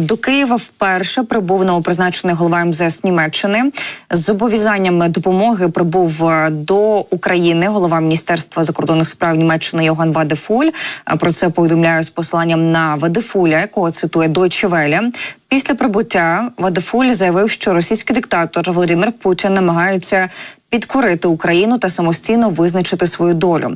До Києва вперше прибув новопризначений голова МЗС Німеччини. З зобов'язанням допомоги прибув е, до України голова Міністерства закордонних справ Німеччини Йоган Вадефуль. Е, Про це повідомляє з посиланням на Вадефуля, якого цитує Deutsche Welle. Після прибуття Вадефуль заявив, що російський диктатор Володимир Путін намагається підкорити Україну та самостійно визначити свою долю.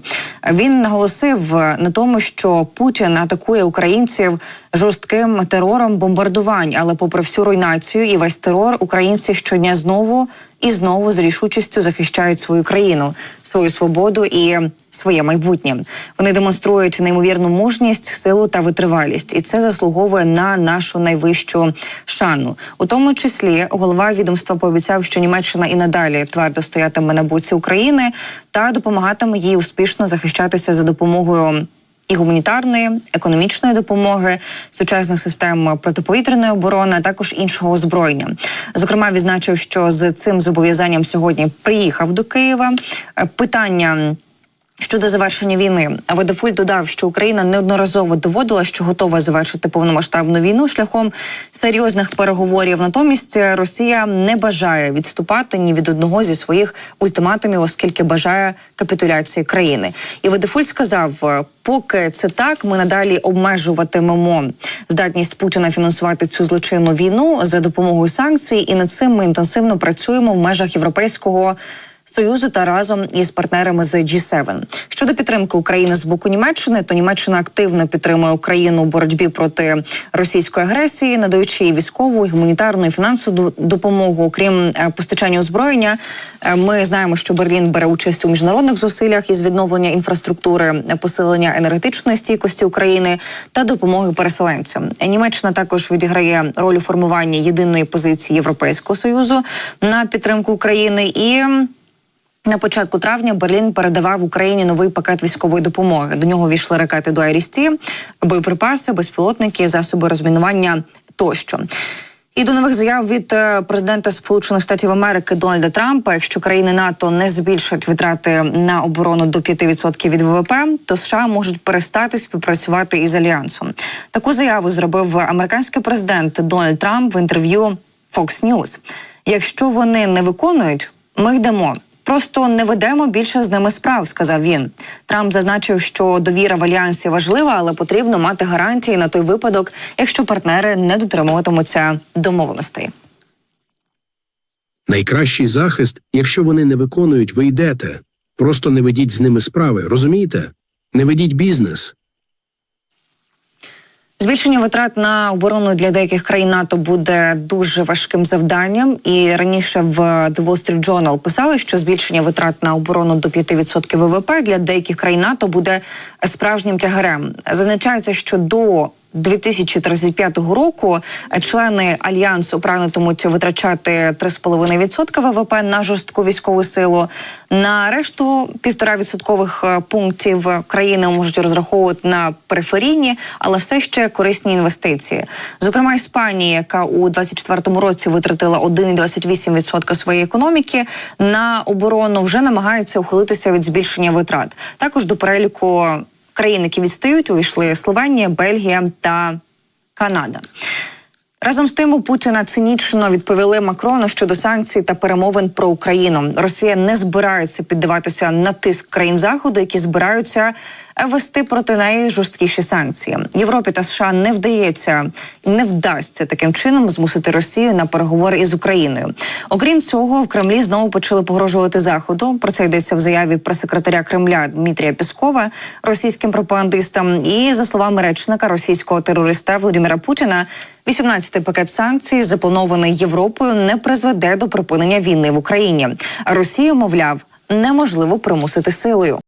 Він наголосив на тому, що Путін атакує українців жорстким терором бомбардувань, але попри всю руйнацію і весь терор, українці щодня знову і знову з рішучістю захищають свою країну, свою свободу і своє майбутнє. Вони демонструють неймовірну мужність, силу та витривалість, і це заслуговує на нашу найвищу шану. У тому числі голова відомства пообіцяв, що Німеччина і надалі твердо стоятиме на боці України та допомагатиме їй успішно захищатися за допомогою. І гуманітарної, економічної допомоги, сучасних систем протиповітряної оборони, а також іншого озброєння. Зокрема, відзначив, що з цим зобов'язанням сьогодні приїхав до Києва. Е, Питання Щодо завершення війни, Водофуль додав, що Україна неодноразово доводила, що готова завершити повномасштабну війну шляхом серйозних переговорів. Натомість Росія не бажає відступати ні від одного зі своїх ультиматумів, оскільки бажає капітуляції країни. І Водофуль сказав: поки це так, ми надалі обмежуватимемо здатність Путіна фінансувати цю злочинну війну за допомогою санкцій, і над цим ми інтенсивно працюємо в межах європейського. Союзу та разом із партнерами з G7. щодо підтримки України з боку Німеччини, то Німеччина активно підтримує Україну у боротьбі проти російської агресії, надаючи їй військову, гуманітарну і фінансову допомогу. Окрім е, постачання озброєння, е, ми знаємо, що Берлін бере участь у міжнародних зусиллях із відновлення інфраструктури, е, посилення енергетичної стійкості України та допомоги переселенцям. Німеччина також відіграє роль у формуванні єдиної позиції Європейського союзу на підтримку України і. На початку травня Берлін передавав Україні новий пакет військової допомоги. До нього війшли ракети до Айрісті, боєприпаси, безпілотники, засоби розмінування тощо. І до нових заяв від е, президента Сполучених Штатів Америки Дональда Трампа, якщо країни НАТО не збільшать витрати на оборону до 5% від ВВП, то США можуть перестати співпрацювати із альянсом. Таку заяву зробив американський президент Дональд Трамп в інтерв'ю Fox News. Якщо вони не виконують, ми йдемо. Просто не ведемо більше з ними справ, сказав він. Трамп зазначив, що довіра в альянсі важлива, але потрібно мати гарантії на той випадок, якщо партнери не дотримуватимуться домовленостей. Найкращий захист, якщо вони не виконують, ви йдете. Просто не ведіть з ними справи, розумієте? Не ведіть бізнес. Збільшення витрат на оборону для деяких країн НАТО буде дуже важким завданням. І раніше в The Wall Street Journal писали, що збільшення витрат на оборону до 5% ВВП для деяких країн НАТО буде справжнім тягарем. Зазначається, що до 2035 року члени альянсу прагнутимуть витрачати 3,5% ВВП на жорстку військову силу. На решту півтора відсоткових е, пунктів країни можуть розраховувати на периферійні, але все ще корисні інвестиції. Зокрема, Іспанія, яка у 24-му році витратила 1,28% своєї економіки на оборону, вже намагається ухилитися від збільшення витрат. Також до переліку країн, які відстають, увійшли Словенія, Бельгія та Канада. Разом з тим у Путіна цинічно відповіли Макрону щодо санкцій та перемовин про Україну. Росія не збирається піддаватися на тиск країн заходу, які збираються вести проти неї жорсткіші санкції. Європі та США не вдається не вдасться таким чином змусити Росію на переговори із Україною. Окрім цього, в Кремлі знову почали погрожувати заходу. Про це йдеться в заяві прес-секретаря Кремля Дмитрія Піскова російським пропагандистам. І за словами речника російського терориста Володимира Путіна. 18-й пакет санкцій, запланований Європою, не призведе до припинення війни в Україні. Росію, мовляв, неможливо примусити силою.